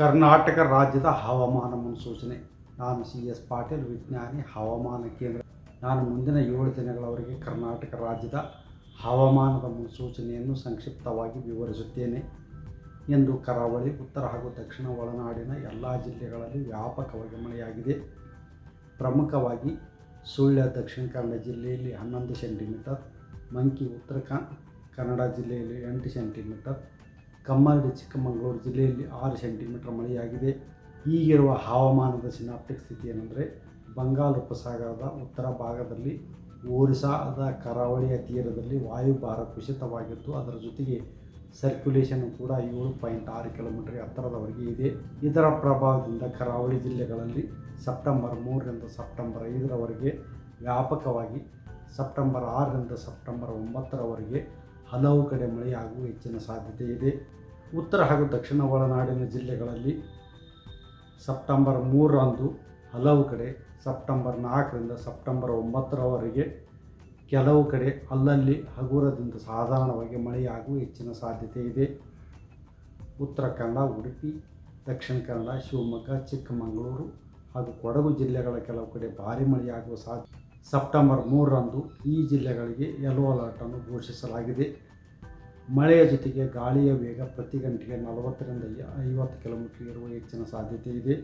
ಕರ್ನಾಟಕ ರಾಜ್ಯದ ಹವಾಮಾನ ಮುನ್ಸೂಚನೆ. ನಾನು ಸಿ ಎಸ್ ಪಾಟೀಲ್, ವಿಜ್ಞಾನಿ, ಹವಾಮಾನ ಕೇಂದ್ರ. ನಾನು ಮುಂದಿನ ಏಳು ದಿನಗಳವರೆಗೆ ಕರ್ನಾಟಕ ರಾಜ್ಯದ ಹವಾಮಾನದ ಮುನ್ಸೂಚನೆಯನ್ನು ಸಂಕ್ಷಿಪ್ತವಾಗಿ ವಿವರಿಸುತ್ತೇನೆ. ಎಂದು ಕರಾವಳಿ, ಉತ್ತರ ಹಾಗೂ ದಕ್ಷಿಣ ಒಳನಾಡಿನ ಎಲ್ಲ ಜಿಲ್ಲೆಗಳಲ್ಲಿ ವ್ಯಾಪಕವಾಗಿ ಮಳೆಯಾಗಿದೆ. ಪ್ರಮುಖವಾಗಿ ಸುಳ್ಯ ದಕ್ಷಿಣ ಕನ್ನಡ ಜಿಲ್ಲೆಯಲ್ಲಿ ಹನ್ನೊಂದು ಸೆಂಟಿಮೀಟರ್, ಮಂಕಿ, ಉತ್ತರ ಕನ್ನಡ ಜಿಲ್ಲೆಯಲ್ಲಿ ಎಂಟು ಸೆಂಟಿಮೀಟರ್ ಕಮ್ಮರಡಿ ಚಿಕ್ಕಮಗಳೂರು ಜಿಲ್ಲೆಯಲ್ಲಿ ಆರು ಸೆಂಟಿಮೀಟರ್ ಮಳೆಯಾಗಿದೆ. ಈಗಿರುವ ಹವಾಮಾನದ ಸಿನಾಪ್ಟಿಕ್ ಸ್ಥಿತಿ ಏನೆಂದರೆ, ಬಂಗಾಳ ಉಪಸಾಗರದ ಉತ್ತರ ಭಾಗದಲ್ಲಿ ಒರಿಸ್ಸಾದ ಕರಾವಳಿಯ ತೀರದಲ್ಲಿ ವಾಯುಭಾರ ಕುಸಿತವಾಗಿದ್ದು, ಅದರ ಜೊತೆಗೆ ಸರ್ಕ್ಯುಲೇಷನ್ ಕೂಡ ಏಳು ಪಾಯಿಂಟ್ ಆರು ಕಿಲೋಮೀಟರ್ ಎತ್ತರದವರೆಗೆ ಇದೆ. ಇದರ ಪ್ರಭಾವದಿಂದ ಕರಾವಳಿ ಜಿಲ್ಲೆಗಳಲ್ಲಿ ಸೆಪ್ಟೆಂಬರ್ ಮೂರರಿಂದ ಸೆಪ್ಟೆಂಬರ್ ಐದರವರೆಗೆ ವ್ಯಾಪಕವಾಗಿ ಸೆಪ್ಟೆಂಬರ್ ಆರರಿಂದ ಸೆಪ್ಟೆಂಬರ್ ಒಂಬತ್ತರವರೆಗೆ ಹಲವು ಕಡೆ ಮಳೆಯಾಗುವ ಹೆಚ್ಚಿನ ಸಾಧ್ಯತೆ ಇದೆ. ಉತ್ತರ ಹಾಗೂ ದಕ್ಷಿಣ ಒಳನಾಡಿನ ಜಿಲ್ಲೆಗಳಲ್ಲಿ ಸೆಪ್ಟೆಂಬರ್ ಮೂರರಂದು ಹಲವು ಕಡೆ, ಸೆಪ್ಟೆಂಬರ್ ನಾಲ್ಕರಿಂದ ಸೆಪ್ಟೆಂಬರ್ ಒಂಬತ್ತರವರೆಗೆ ಕೆಲವು ಕಡೆ ಅಲ್ಲಲ್ಲಿ ಹಗುರದಿಂದ ಸಾಧಾರಣವಾಗಿ ಮಳೆಯಾಗುವ ಹೆಚ್ಚಿನ ಸಾಧ್ಯತೆ ಇದೆ. ಉತ್ತರ ಕನ್ನಡ, ಉಡುಪಿ, ದಕ್ಷಿಣ ಕನ್ನಡ, ಶಿವಮೊಗ್ಗ, ಚಿಕ್ಕಮಗಳೂರು ಹಾಗೂ ಕೊಡಗು ಜಿಲ್ಲೆಗಳ ಕೆಲವು ಕಡೆ ಭಾರಿ ಮಳೆಯಾಗುವ ಸಾಧ್ಯ ಸೆಪ್ಟೆಂಬರ್ ಮೂರರಂದು ಈ ಜಿಲ್ಲೆಗಳಿಗೆ ಯೆಲ್ಲೋ ಅಲರ್ಟನ್ನು ಘೋಷಿಸಲಾಗಿದೆ. ಮಳೆಯ ಜೊತೆಗೆ ಗಾಳಿಯ ವೇಗ ಪ್ರತಿ ಗಂಟೆಗೆ ನಲವತ್ತರಿಂದ ಐವತ್ತು ಕಿಲೋಮೀಟರ್ ಇರುವ ಹೆಚ್ಚಿನ ಸಾಧ್ಯತೆ ಇದೆ.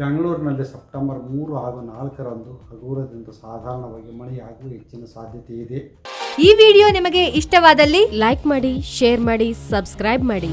ಬೆಂಗಳೂರಿನಲ್ಲಿ ಸೆಪ್ಟೆಂಬರ್ ಮೂರು ಹಾಗೂ ನಾಲ್ಕರಂದು ಹಗುರದಿಂದ ಸಾಧಾರಣವಾಗಿ ಮಳೆಯಾಗುವ ಹೆಚ್ಚಿನ ಸಾಧ್ಯತೆ ಇದೆ. ಈ ವಿಡಿಯೋ ನಿಮಗೆ ಇಷ್ಟವಾದಲ್ಲಿ ಲೈಕ್ ಮಾಡಿ, ಶೇರ್ ಮಾಡಿ, ಸಬ್ಸ್ಕ್ರೈಬ್ ಮಾಡಿ.